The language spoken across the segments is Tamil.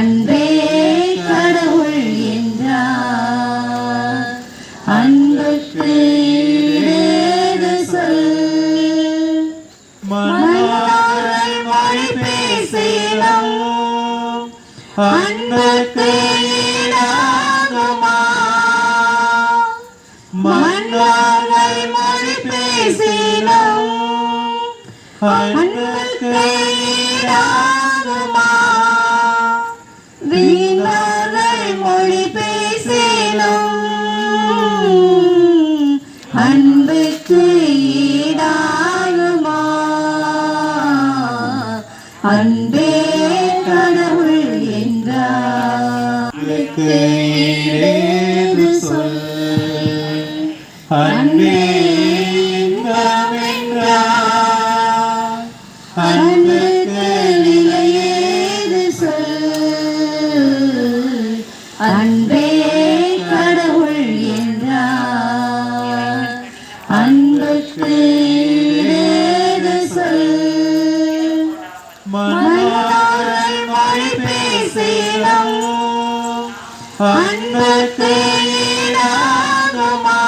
அன்பே கடவுள் என்றார். அன்புக்கு சொல். மொழி பேசினோம். அன்புக்கு மன்னார்கள் மொழி பேசினோம். அன்புக்கு அன்புக்கு ஈடாகுமா? அன்பே கடவுள் என்றார். சொல். அன்பே சொல். அன்பே அன்புக்கு ஈடேது சொல் மன்னர்கள் மொழி பேசினும் அன்புக்கு ஈடாகுமா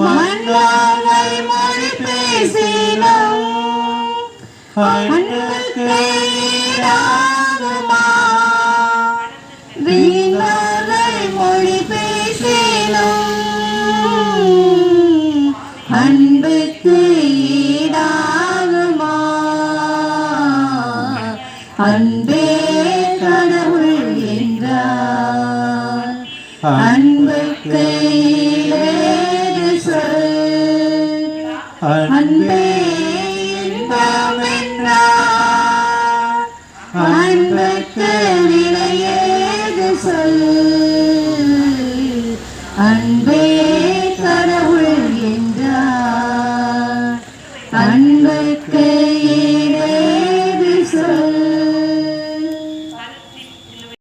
மன்னர்கள் மொழி பேசினும் அன்புக்கு ஈடாகுமா அன்பே கடவுள் என்றார். அன்புக்கு அன்பே இன்பம் அன்புக்கு